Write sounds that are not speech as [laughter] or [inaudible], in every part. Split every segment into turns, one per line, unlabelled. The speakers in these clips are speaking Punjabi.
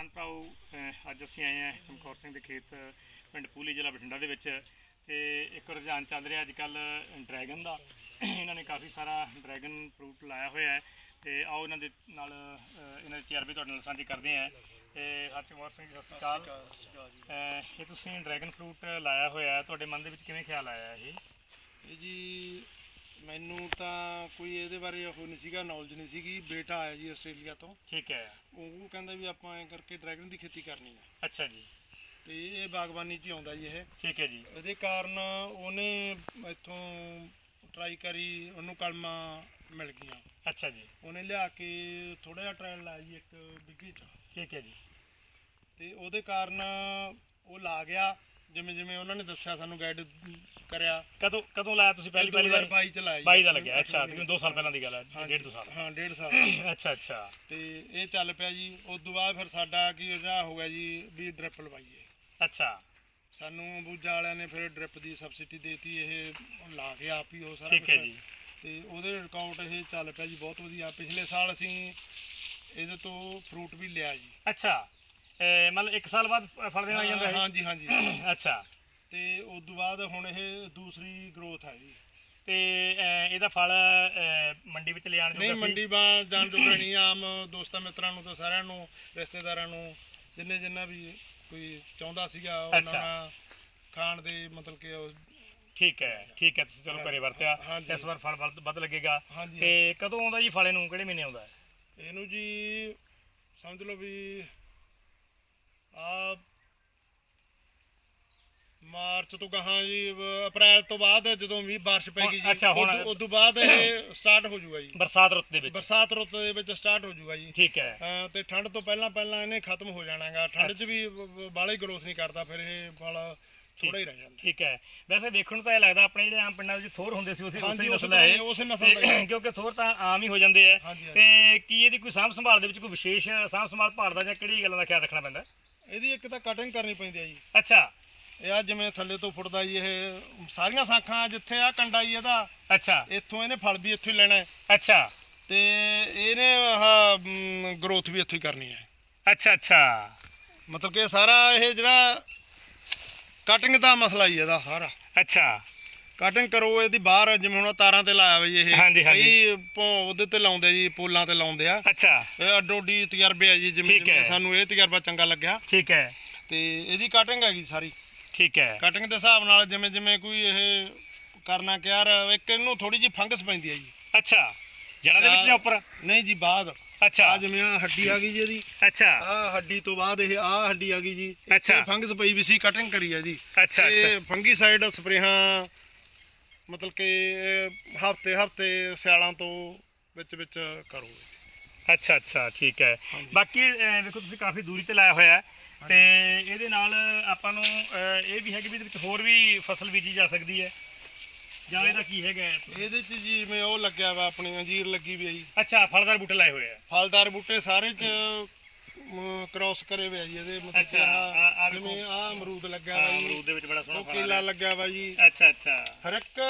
ਕਿਸਾਨ ਭਰਾਓ ਅੱਜ ਅਸੀਂ ਆਏ ਹਾਂ ਚਮਕੌਰ ਸਿੰਘ ਦੇ ਖੇਤ ਪਿੰਡ ਪੂਲੀ ਜ਼ਿਲ੍ਹਾ ਬਠਿੰਡਾ ਦੇ ਵਿੱਚ ਤੇ ਇੱਕ ਰੁਝਾਨ ਚੱਲ ਰਿਹਾ ਅੱਜ ਕੱਲ ਡਰੈਗਨ ਦਾ। ਇਹਨਾਂ ਨੇ ਕਾਫੀ ਸਾਰਾ ਡਰੈਗਨ ਫਰੂਟ ਲਾਇਆ ਹੋਇਆ ਹੈ ਤੇ ਆਓ ਇਹਨਾਂ ਦੇ ਨਾਲ ਇਹਨਾਂ ਦੇ ਤਜਰਬੇ ਤੁਹਾਡੇ ਨਾਲ ਸਾਂਝੇ ਕਰਦੇ ਹਾਂ। ਤੇ ਹਰਚਮੌਰ ਸਿੰਘ ਜੀ ਸਤਿ ਸ਼੍ਰੀ ਅਕਾਲ। ਇਹ ਤੁਸੀਂ ਡਰੈਗਨ ਫਰੂਟ ਲਾਇਆ ਹੋਇਆ ਹੈ ਤੁਹਾਡੇ ਮਨ ਦੇ ਵਿੱਚ ਕਿਵੇਂ ਖਿਆਲ ਆਇਆ ਇਹ?
ਇਹ ਜੀ ਮੈਨੂੰ ਤਾਂ ਕੋਈ ਇਹਦੇ ਬਾਰੇ ਉਹ ਨਹੀਂ ਸੀਗਾ ਨੌਲੇਜ ਨਹੀਂ ਸੀਗੀ। ਬੇਟਾ ਆਇਆ ਜੀ ਆਸਟ੍ਰੇਲੀਆ ਤੋਂ।
ਠੀਕ ਹੈ।
ਉਹ ਕਹਿੰਦਾ ਵੀ ਆਪਾਂ ਐਂ ਕਰਕੇ ਡਰੈਗਨ ਦੀ ਖੇਤੀ ਕਰਨੀ ਹੈ
ਅੱਛਾ ਜੀ।
ਤੇ ਇਹ ਬਾਗਬਾਨੀ 'ਚ ਹੀ ਆਉਂਦਾ ਜੀ ਇਹ।
ਠੀਕ ਹੈ ਜੀ।
ਇਹਦੇ ਕਾਰਨ ਉਹਨੇ ਇੱਥੋਂ ਟਰਾਈ ਕਰੀ ਉਹਨੂੰ ਕਲਮਾਂ ਮਿਲ ਗਈਆਂ।
ਅੱਛਾ ਜੀ।
ਉਹਨੇ ਲਿਆ ਕੇ ਥੋੜਾ ਜਿਹਾ ਟ੍ਰਾਇਲ ਲਾਇਆ ਜੀ ਇੱਕ ਬਿੱਗੀ 'ਚ।
ਠੀਕ ਹੈ ਜੀ।
ਤੇ ਉਹਦੇ ਕਾਰਨ ਉਹ ਲਾ ਗਿਆ। ਜਿਵੇਂ ਜਿਵੇਂ ਉਹਨਾਂ ਨੇ ਦੱਸਿਆ ਸਾਨੂੰ ਗਾਈਡ ਕਰਿਆ।
ਕਦੋਂ ਕਦੋਂ ਲਾਇਆ ਤੁਸੀਂ ਪਹਿਲੀ ਪਹਿਲੀ ਵਾਰ?
2022 ਚ ਲਾਇਆ ਜੀ।
22 ਦਾ ਲੱਗਿਆ। ਅੱਛਾ ਤਕਰੀਬਨ 2 ਸਾਲ ਪਹਿਲਾਂ ਦੀ ਗੱਲ ਹੈ ਡੇਢ ਦੋ ਸਾਲ।
ਹਾਂ ਡੇਢ ਸਾਲ। [coughs]
ਅੱਛਾ ਅੱਛਾ।
ਤੇ ਇਹ ਚੱਲ ਪਿਆ ਜੀ। ਉਸ ਤੋਂ ਬਾਅਦ ਫਿਰ ਸਾਡਾ ਕੀ ਰਿਹਾ ਹੋ ਗਿਆ ਜੀ ਵੀ ਡ੍ਰਿਪ ਲਵਾਈਏ।
ਅੱਛਾ।
ਸਾਨੂੰ ਬੂਜਾ ਵਾਲਿਆਂ ਨੇ ਫਿਰ ਡ੍ਰਿਪ ਦੀ ਸਬਸਿਡੀ ਦੇਤੀ ਇਹ ਲਾ ਕੇ ਆਪ ਹੀ ਉਹ ਸਾਰਾ
ਠੀਕ ਹੈ। ਜੀ।
ਤੇ ਉਹਦੇ ਰਿਕਾਰਡ ਇਹ ਚੱਲ ਪਿਆ ਜੀ ਬਹੁਤ ਵਧੀਆ। ਪਿਛਲੇ ਸਾਲ ਅਸੀਂ ਇਹਦੇ ਤੋਂ ਫਰੂਟ ਵੀ ਲਿਆ ਜੀ।
ਅੱਛਾ। ਇਹ ਮਤਲਬ 1 ਸਾਲ ਬਾਅਦ ਫਲ ਦੇਣਾ ਜਾਂਦਾ ਹੈ
ਹਾਂਜੀ ਹਾਂਜੀ। [coughs]
ਅੱਛਾ।
ਤੇ ਉਸ ਤੋਂ ਬਾਅਦ ਹੁਣ ਇਹ ਦੂਸਰੀ ਗਰੋਥ ਹੈ ਜੀ।
ਤੇ ਅਹ, ਇਹਦਾ ਫਲ ਅਹ, ਮੰਡੀ ਵਿੱਚ ਲਿਆਣ
ਨਹੀਂ ਮੰਡੀ ਬਾ ਜਾਣ ਜੋਗਾ ਨਹੀਂ ਆਮ ਦੋਸਤਾਂ ਮਿੱਤਰਾਂ ਨੂੰ ਤਾਂ ਸਾਰਿਆਂ ਨੂੰ ਰਿਸ਼ਤੇਦਾਰਾਂ ਨੂੰ ਜਿੰਨੇ ਜਿੰਨਾ ਵੀ ਕੋਈ ਚਾਹੁੰਦਾ ਸੀਗਾ ਉਹਨਾਂ
ਅੱਛਾ।
ਨਾਲ ਖਾਣ ਦੇ ਮਤਲਬ ਕਿ ਉਹ
ਠੀਕ ਹੈ ਠੀਕ ਹੈ ਤੁਸੀਂ ਚਲੋ ਘਰੇ ਵਰਤਿਆ।
ਹਾਂਜੀ।
ਇਸ ਵਾਰ ਫਲ ਵੱਧ ਵੱਧ ਲੱਗੇਗਾ।
ਹਾਂਜੀ
ਤੇ ਕਦੋਂ ਆਉਂਦਾ ਜੀ ਫਲ ਇਹਨੂੰ? ਕਿਹੜੇ ਮਹੀਨੇ ਆਉਂਦਾ? ਹੈ
ਇਹਨੂੰ ਜੀ ਸਮਝ ਲਓ ਵੀ ਆ ਮਾਰਚ ਤੋਂ ਗਾਹਾਂ ਜੀ ਅਪ੍ਰੈਲ ਤੋਂ ਬਾਅਦ ਜਦੋਂ ਵੀ ਬਾਰਿਸ਼ ਪੈਗੀ ਜੀ
ਅੱਛਾ, ਹੁਣ-
ਉਦੋਂ- ਉਦੋਂ ਬਾਅਦ ਇਹ [coughs] ਸਟਾਰਟ ਹੋ ਜਾਊਗਾ ਜੀ।
ਬਰਸਾਤ ਰੁੱਤ ਦੇ ਵਿੱਚ।
ਬਰਸਾਤ ਰੁੱਤ ਦੇ ਵਿੱਚ ਸਟਾਰਟ ਹੋ ਜਾਊਗਾ ਜੀ।
ਠੀਕ ਹੈ।
ਤੇ ਠੰਡ ਤੋਂ ਪਹਿਲਾਂ ਪਹਿਲਾਂ ਇਹਨੇ ਖਤਮ ਹੋ ਜਾਣਾਗਾ। ਠੰਡ 'ਚ ਵੀ ਬਾਲਾ ਹੀ ਗਰੋਥ ਨਹੀਂ ਕਰਦਾ ਫਿਰ ਇਹ ਫਲ ਥੋੜਾ ਹੀ ਰਹਿ ਜਾਂਦਾ।
ਠੀਕ ਹੈ। ਵੈਸੇ ਦੇਖਣ ਨੂੰ ਤਾਂ ਇਹ ਲੱਗਦਾ ਆਪਣੇ ਜਿਹੜੇ ਆਮ ਪਿੰਡਾਂ ਵਿੱਚ ਥੋਰ ਹੁੰਦੇ ਸੀ ਉਸੇ ਉਸੇ
ਹਾਂਜੀ ਉਸੇ
ਨਸਲ ਹੈ ਇਹ।
ਉਸੇ ਨਸਲ ਦਾ
ਤੇ
ਹੀ।
ਕਿਉਂਕਿ ਥੋਰ ਤਾਂ ਆਮ ਹੀ ਹੋ ਜਾਂਦੇ ਆ।
ਹਾਂਜੀ ਹਾਂਜੀ।
ਤੇ ਕੀ ਇਹਦੀ ਕੋਈ ਸਾਂਭ ਸੰਭਾਲ ਦੇ ਵਿੱਚ ਕੋਈ ਵਿਸ਼ੇਸ਼ ਸਾਂਭ ਸੰਭਾਲ ਭਾਲ ਦਾ ਜਾਂ ਕਿਹੜੀ ਗੱਲਾਂ ਦਾ ਖਿਆਲ ਰੱਖਣਾ ਪੈਂਦਾ?
ਇਹਦੀ ਇੱਕ ਤਾਂ ਕਟਿੰਗ ਕਰਨੀ ਪੈਂਦੀ ਹੈ ਜੀ।
ਅੱਛਾ।
ਇਹ ਆ ਜਿਵੇਂ ਥੱਲੇ ਤੋਂ ਫੁੱਟਦਾ ਜੀ ਇਹ ਸਾਰੀਆਂ ਸਾਖਾਂ ਜਿੱਥੇ ਆ ਕੰਡਾ ਜੀ ਇਹਦਾ
ਅੱਛਾ।
ਇੱਥੋਂ ਇਹਨੇ ਫਲ ਵੀ ਇੱਥੋਂ ਹੀ ਲੈਣਾ ਹੈ।
ਅੱਛਾ।
ਤੇ ਇਹਨੇ ਆਹ ਗਰੋਥ ਵੀ ਇੱਥੋਂ ਹੀ ਕਰਨੀ ਹੈ।
ਅੱਛਾ ਅੱਛਾ।
ਮਤਲਬ ਕਿ ਸਾਰਾ ਇਹ ਜਿਹੜਾ ਕਟਿੰਗ ਦਾ ਮਸਲਾ ਹੀ ਇਹਦਾ ਸਾਰਾ।
ਅੱਛਾ।
ਕਟਿੰਗ ਕਰੋ ਇਹਦੀ ਬਾਹਰ ਜਿਵੇਂ ਹੁਣ ਤਾਰਾਂ ਤੇ ਲਾਇਆ ਬਈ ਇਹ।
ਹਾਂਜੀ, ਹਾਂਜੀ।
ਕਈ ਭੌਂ ਉਹਦੇ ਤੇ ਲਾਉਂਦੇ ਜੀ ਪੋਲਾਂ ਤੇ ਲਾਉਂਦੇ ਆ।
ਅੱਛਾ।
ਇਹ ਅੱਡੋ ਅੱਡੀ ਤਜਰਬੇ ਆ ਜੀ ਜਿਵੇਂ
ਠੀਕ ਹੈ।
ਜਿਵੇਂ ਸਾਨੂੰ ਇਹ ਤਜਰਬਾ ਚੰਗਾ ਲੱਗਿਆ।
ਠੀਕ ਹੈ।
ਤੇ ਇਹਦੀ ਕਟਿੰਗ ਹੈਗੀ ਸਾਰੀ।
ਠੀਕ ਹੈ।
ਕਟਿੰਗ ਦੇ ਹਿਸਾਬ ਨਾਲ ਜਿਵੇਂ ਜਿਵੇਂ ਕੋਈ ਇਹ ਕਰਨਾ ਕਿ ਯਾਰ ਇੱਕ ਇਹਨੂੰ ਥੋੜੀ ਜਿਹੀ ਫੰਗਸ ਪੈਂਦੀ ਹੈ ਜੀ।
ਅੱਛਾ। ਜੜ੍ਹਾਂ ਦੇ ਵਿੱਚ ਜਾਂ ਉੱਪਰ?
ਨਹੀਂ ਜੀ ਬਾਅਦ।
ਅੱਛਾ।
ਆ ਜਿਵੇਂ ਆਹ ਹੱਡੀ ਆ ਗਈ ਜੀ ਇਹਦੀ।
ਅੱਛਾ।
ਆ ਹੱਡੀ ਤੋਂ ਬਾਅਦ ਇਹ ਆ ਹੱਡੀ ਆ ਗਈ ਜੀ।
ਅੱਛਾ।
ਫੰਗਸ ਪਈ ਵੀ ਸੀ ਕਟਿੰਗ ਕਰੀ ਆ ਜੀ।
ਅੱਛਾ ਅੱਛਾ।
ਇਹ ਫੰਗੀਸਾਈਡ ਸਪਰੇਹਾਂ ਮਤਲਬ ਕਿ ਹਫ਼ਤੇ ਹਫ਼ਤੇ ਸਿਆਲਾਂ ਤੋਂ ਵਿੱਚ ਵਿੱਚ ਕਰੋ
ਅੱਛਾ ਅੱਛਾ ਠੀਕ ਹੈ।
ਹਾਂਜੀ।
ਬਾਕੀ ਅਹ, ਵੇਖੋ ਤੁਸੀਂ ਕਾਫੀ ਦੂਰੀ ਤੇ ਲਾਇਆ ਹੋਇਆ ਹੈ। ਤੇ ਇਹਦੇ ਨਾਲ ਆਪਾਂ ਨੂੰ ਅਹ, ਇਹ ਵੀ ਹੈ ਕਿ ਵੀ ਇਹਦੇ ਵਿੱਚ ਹੋਰ ਵੀ ਫਸਲ ਬੀਜੀ ਜਾ ਸਕਦੀ ਹੈ। ਜਾਂ ਇਹਦਾ ਕੀ ਹੈਗਾ ਹੈ?
ਇਹਦੇ ਚ ਜੀ ਮੈਂ ਉਹ ਲੱਗਿਆ ਵਾ ਆਪਣੀ ਅੰਜੀਰ ਲੱਗੀ ਵੀ ਆ ਜੀ
ਅੱਛਾ ਫਲਦਾਰ ਬੂਟੇ ਲਾਏ ਹੋਏ ਆ।
ਫਲਦਾਰ ਬੂਟੇ ਸਾਰੇ ਚ ਕ੍ਰਾਸ ਕਰੇ ਹੋਏ ਆ ਜੀ ਇਹਦੇ ਮਤਲਬ
ਅੱਛਾ,
ਕਿ
ਆਹ- ਆਹ
ਆਹ
ਦੇਖੋ।
ਜਿਵੇਂ ਆ ਅਮਰੂਦ ਲੱਗਿਆ
ਆਹ
ਵਾ ਜੀ।
ਅਮਰੂਦ ਦੇ ਵਿੱਚ ਬੜਾ ਸੋਹਣਾ
ਉਹ
ਫਲ ਆ
ਕੇਲਾ
ਰਿਹਾ।
ਲੱਗਿਆ ਵਾ ਜੀ।
ਅੱਛਾ ਅੱਛਾ।
ਹਰ ਇੱਕ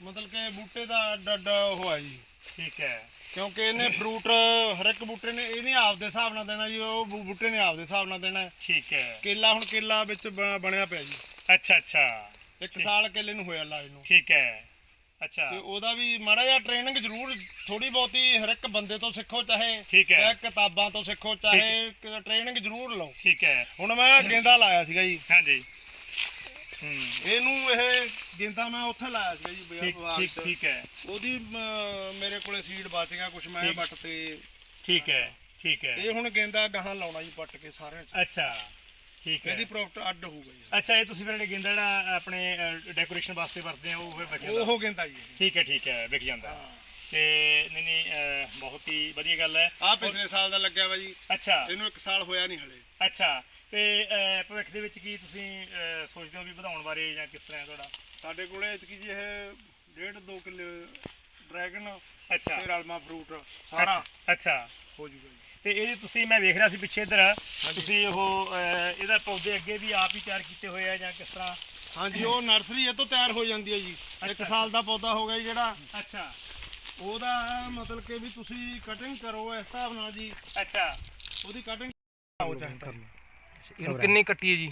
ਮਤਲਬ ਕਿ ਬੂਟੇ ਦਾ ਅੱਡ ਅੱਡ ਉਹ ਆ ਜੀ।
ਠੀਕ ਹੈ।
ਕਿਉਂਕਿ ਇਹਨੇ ਫਰੂਟ ਹਰ ਇੱਕ ਬੂਟੇ ਨੇ ਇਹਨੇ ਆਪਦੇ ਹਿਸਾਬ ਨਾਲ ਦੇਣਾ ਜੀ ਉਹ ਬੂ- ਬੂਟੇ ਨੇ ਆਪਦੇ ਹਿਸਾਬ ਨਾਲ ਦੇਣਾ। ਹੈ।
ਠੀਕ ਹੈ।
ਕੇਲਾ ਹੁਣ ਕੇਲਾ ਵਿੱਚ ਬ- ਬਣਿਆ ਪਿਆ ਜੀ।
ਅੱਛਾ ਅੱਛਾ।
ਇੱਕ ਸਾਲ ਕੇਲੇ ਨੂੰ ਹੋਇਆ ਲਾਏ ਨੂੰ
ਠੀਕ ਹੈ। ਅੱਛਾ।
ਤੇ ਉਹਦਾ ਵੀ ਮਾੜਾ ਜਿਹਾ ਟ੍ਰੇਨਿੰਗ ਜ਼ਰੂਰ ਥੋੜੀ ਬਹੁਤੀ ਹਰ ਇੱਕ ਬੰਦੇ ਤੋਂ ਸਿੱਖੋ ਚਾਹੇ
ਠੀਕ ਹੈ।
ਚਾਹੇ ਕਿਤਾਬਾਂ ਤੋਂ ਸਿੱਖੋ ਚਾਹੇ ਟ੍ਰੇਨਿੰਗ ਜ਼ਰੂਰ ਲਓ।
ਠੀਕ ਹੈ।
ਹੁਣ ਮੈਂ ਗੇਂਦਾ ਲਾਇਆ ਸੀਗਾ ਜੀ।
ਹਾਂਜੀ। ਹੂੰ।
ਇਹਨੂੰ ਇਹ ਗੇਂਦਾ ਮੈਂ ਉੱਥੇ ਲਾਇਆ ਸੀਗਾ ਜੀ
ਠੀਕ
ਬਾਜ਼ਾਰ
ਠੀਕ। ਠੀਕ ਹੈ।
ਉਹਦੀ ਅਮ, ਮੇਰੇ ਕੋਲੇ ਸੀਡ ਬਚ ਗਿਆ ਕੁਛ ਮੈਂ
ਠੀਕ।
ਬੱਟ ਤੇ
ਠੀਕ ਹੈ ਠੀਕ ਹੈ।
ਇਹ ਹੁਣ ਗੇਂਦਾ ਗਾਹਾਂ ਲਾਉਣਾ ਜੀ ਪੱਟ ਕੇ ਸਾਰਿਆਂ 'ਚ।
ਅੱਛਾ। ਠੀਕ ਹੈ।
ਇਹਦੀ ਪ੍ਰੋਫਿਟ ਅੱਡ ਹੋਊਗਾ ਜੀ।
ਅੱਛਾ ਇਹ ਤੁਸੀਂ ਫਿਰ ਗੇਂਦਾ ਜਿਹੜਾ ਆਪਣੇ ਡੈਕੋਰੇਸ਼ਨ ਵਾਸਤੇ ਵਰਤਦੇ ਆ ਉਹ ਫਿਰ ਵਿਕ ਜਾਂਦਾ।
ਉਹ ਗੇਂਦਾ ਜੀ।
ਠੀਕ ਹੈ ਠੀਕ ਹੈ ਵਿਕ ਜਾਂਦਾ। ਤੇ ਨਹੀਂ ਨਹੀਂ ਬਹੁਤ ਹੀ ਵਧੀਆ ਗੱਲ ਹੈ।
ਆ ਪਿਛਲੇ ਸਾਲ ਦਾ ਲੱਗਿਆ ਵਾ ਜੀ।
ਅੱਛਾ।
ਇਹਨੂੰ ਇੱਕ ਸਾਲ ਹੋਇਆ ਨਹੀਂ ਹਲੇ।
ਅੱਛਾ। ਤੇ ਭਵਿੱਖ ਦੇ ਵਿੱਚ ਕੀ ਤੁਸੀਂ ਸੋਚਦੇ ਹੋ ਵੀ ਵਧਾਉਣ ਬਾਰੇ ਜਾਂ ਕਿਸ ਤਰ੍ਹਾਂ ਤੁਹਾਡਾ?
ਸਾਡੇ ਕੋਲੇ ਇਤਕੀ ਜੀ ਇਹ ਡੇਢ 2 ਕਿੱਲੇ ਡਰੈਗਨ
ਅੱਛਾ।
ਤੇ ਰਲਮਾ ਫਰੂਟ ਸਾਰਾ
ਅੱਛਾ।
ਹੋ ਜੂਗਾ ਜੀ।
ਤੇ ਇਹ ਤੁਸੀਂ ਮੈਂ ਵੇਖ ਰਿਹਾ ਸੀ ਪਿੱਛੇ ਇੱਧਰ ਤੁਸੀਂ ਉਹ ਇਹਦਾ ਪੌਦੇ ਅੱਗੇ ਵੀ ਆਪ ਹੀ ਤਿਆਰ ਕੀਤੇ ਹੋਏ ਆ ਜਾਂ ਕਿਸ ਤਰ੍ਹਾਂ?
ਹਾਂਜੀ ਉਹ ਨਰਸਰੀ ਇਹ ਤੋਂ ਤਿਆਰ ਹੋ ਜਾਂਦੀ ਹੈ ਜੀ। ਇੱਕ। ਸਾਲ ਦਾ ਪੌਦਾ ਹੋ ਗਿਆ ਜੀ ਜਿਹੜਾ।
ਅੱਛਾ।
ਉਹਦਾ ਮਤਲਬ ਕਿ ਵੀ ਤੁਸੀਂ ਕਟਿੰਗ ਕਰੋ ਇਸ ਹਿਸਾਬ ਨਾਲ ਜੀ।
ਅੱਛਾ।
ਉਹਦੀ ਕਟਿੰਗ ਹੋ ਚਾਹੀਦਾ
ਇਹਨੂੰ ਕਿੰਨੀ ਕੱਟੀ ਹੈ ਜੀ?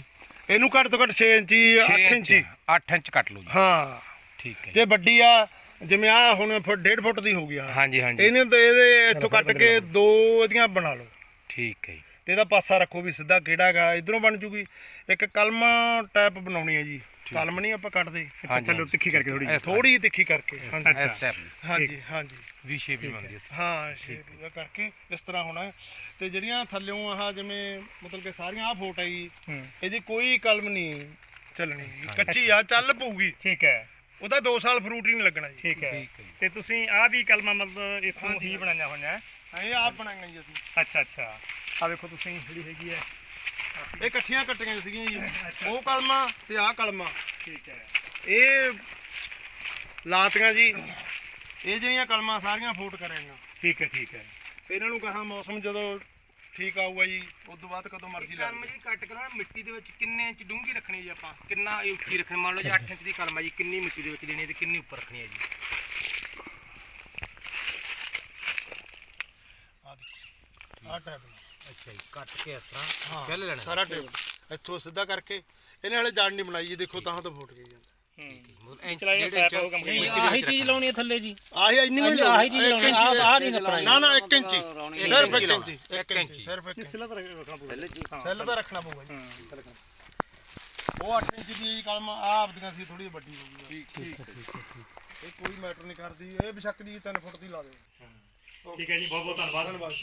ਇਹਨੂੰ ਘੱਟ ਤੋਂ ਘੱਟ 6 ਇੰਚੀ 8 ਇੰਚੀ
8 ਇੰਚ ਕੱਟ ਲਓ ਜੀ।
ਹਾਂ।
ਠੀਕ ਹੈ ਜੀ।
ਤੇ ਵੱਡੀ ਆ ਜਿਵੇਂ ਆ ਹੁਣ ਫੁੱਟ 1.5 ਫੁੱਟ ਦੀ ਹੋ ਗਈ ਆ।
ਹਾਂਜੀ ਹਾਂਜੀ।
ਇਹਨੇ ਤਾਂ ਇਹਦੇ ਇੱਥੋਂ ਕੱਟ ਕੇ ਦੋ ਇਹਦੀਆਂ ਬਣਾ ਲਓ।
ਠੀਕ ਹੈ ਜੀ।
ਤੇ ਇਹਦਾ ਪਾਸਾ ਰੱਖੋ ਵੀ ਸਿੱਧਾ ਕਿਹੜਾ ਹੈਗਾ ਇਧਰੋਂ ਬਣ ਜੂਗੀ। ਇੱਕ ਕਲਮ ਟਾਈਪ ਬਣਾਉਣੀ ਹੈ ਜੀ। ਕਲਮ ਨਹੀਂ ਆਪਾਂ ਕੱਟਦੇ।
ਅੱਛਾ ਥੱਲੇ ਤਿੱਖੀ ਕਰਕੇ ਥੋੜੀ
ਇਸ।
ਥੋੜੀ ਜਿਹੀ ਤਿੱਖੀ ਕਰਕੇ। ਹਾਂਜੀ।
ਇਸ
ਹਾਂਜੀ ਹਾਂਜੀ
ਵੀ ਸ਼ੇਪ ਹੀ ਬਣਦੀ ਹੈ।
ਹਾਂ। ਸ਼ੇਪ ਕਰਕੇ ਇਸ ਤਰ੍ਹਾਂ ਹੋਣਾ ਹੈ। ਤੇ ਜਿਹੜੀਆਂ ਥੱਲਿਓਂ ਆਹ ਜਿਵੇਂ ਮਤਲਬ ਕਿ ਸਾਰੀਆਂ ਆ ਫੋਟ
ਹੂੰ
ਇਹਦੀ ਕੋਈ ਕਲਮ ਨਹੀਂ ਚੱਲਣੀ। ਕੱਚੀ ਆ ਚੱਲ ਪਊਗੀ।
ਠੀਕ ਹੈ।
ਉਹਦਾ 2 ਸਾਲ ਫਰੂਟ ਹੀ ਨਹੀਂ ਲੱਗਣਾ ਜੀ।
ਠੀਕ ਹੈ।
ਠੀਕ ਹੈ।
ਤੇ ਤੁਸੀਂ ਆਹ ਵੀ ਕਲਮਾਂ ਮਤਲਬ ਇਥੋਂ ਹੀ। ਬਣਾਈਆਂ ਹੋਈਆਂ
ਇਹ ਆਪ ਬਣਾਈਆਂ ਜੀ। ਅਸੀਂ
ਅੱਛਾ ਅੱਛਾ। ਆ ਵੇਖੋ ਤੁਸੀਂ ਜਿਹੜੀ ਹੈਗੀ ਹੈ।
ਇਹ ਇਕੱਠੀਆਂ ਕੱਟੀਆਂ ਸੀਗੀਆਂ ਜੀ। ਉਹ ਕਲਮਾਂ ਤੇ ਆਹ ਕਲਮਾਂ।
ਠੀਕ ਹੈ।
ਇਹ ਲਾਤੀਆਂ ਜੀ। ਇਹ ਜਿਹੜੀਆਂ ਕਲਮਾਂ ਸਾਰੀਆਂ ਫੋਟ ਕਰਾਂਗਾ
ਠੀਕ ਹੈ ਠੀਕ ਹੈ।
ਇਹਨਾਂ ਨੂੰ ਕਹਾ ਮੌਸਮ ਜਦੋਂ ਠੀਕ ਆਊਗਾ ਜੀ ਉਸ ਤੋਂ ਬਾਅਦ ਕਦੋਂ ਮਰਜ਼ੀ ਲਾ
ਕਲਮ ਜੀ ਕੱਟ ਕਰਨਾ ਮਿੱਟੀ ਦੇ ਵਿੱਚ ਕਿੰਨੇ ਇੰਚ ਡੂੰਘੀ ਰੱਖਣੀ ਜੀ ਆਪਾਂ? ਕਿੰਨਾ ਇਹ ਉੱਚੀ ਰੱਖਣੀ ਮੰਨ ਲਓ ਜੀ 8 ਇੰਚ ਦੀ ਕਲਮ ਹੈ ਜੀ ਕਿੰਨੀ ਮਿੱਟੀ ਦੇ ਵਿੱਚ ਲੈਣੀ ਹੈ ਤੇ ਕਿੰਨੀ ਉੱਪਰ ਰੱਖਣੀ ਹੈ ਜੀ?
ਆ ਦੇਖੋ। ਆਹ ਟੈਪ
ਅੱਛਾ ਜੀ ਕੱਟ ਕੇ ਇਸ ਤਰ੍ਹਾਂ ਪਹਿਲੇ ਲੈਣਾ।
ਸਾਰਾ ਟੇਪ। ਇੱਥੋਂ ਸਿੱਧਾ ਕਰਕੇ ਇਹਨੇ ਹਲੇ ਜੜ ਨਹੀਂ ਬਣਾਈ ਜੀ ਦੇਖੋ ਤਾਂ ਤੋਂ ਫੁੱਟ ਗਈ ਜਾਂਦਾ
ਹੂੰ ਚਲਾਇਆ ਸੈਪ।
ਦੇ
ਆਹੀ ਚੀਜ਼। ਲਾਉਣੀ ਹੈ ਥੱਲੇ ਜੀ।
ਆਹੀ ਇੰਨੀ ਵੀ
ਆਹੀ ਚੀਜ਼ ਲਾਉਣੀ ਆ ਆਹ ਨਹੀਂ ਨੱਪਣਾ
ਨਾ ਨਾ 1 ਇੰਚੀ। ਸਿਰਫ 1
ਲਾਉਣਾ।
ਇੰਚੀ।
ਇੱਕ
1
ਇੰਚੀ।
ਸਿਰਫ 1 ਇੰਚੀ
ਸਿਲਾ ਤਾਂ ਰੱਖਣਾ ਪਊਗਾ
ਸੈੱਲ ਦਾ ਰੱਖਣਾ ਪਊਗਾ ਜੀ।
ਹੂੰ
ਉਹ 8 ਇੰਚ ਦੀ ਕਲਮ ਆ ਆਪਦੀਆਂ ਸੀ ਥੋੜੀ ਵੱਡੀ ਹੋ ਗਈ ਠੀਕ ਠੀਕ ਇਹ ਕੋਈ ਮੈਟਰ ਨਹੀਂ ਕਰਦੀ ਇਹ ਬੇਸ਼ੱਕ ਦੀ 3 ਫੁੱਟ ਦੀ ਲਾ ਦਿਓ।
ਠੀਕ ਹੈ ਜੀ ਬਹੁਤ ਬਹੁਤ ਧੰਨਵਾਦ। ਧੰਨਵਾਦ।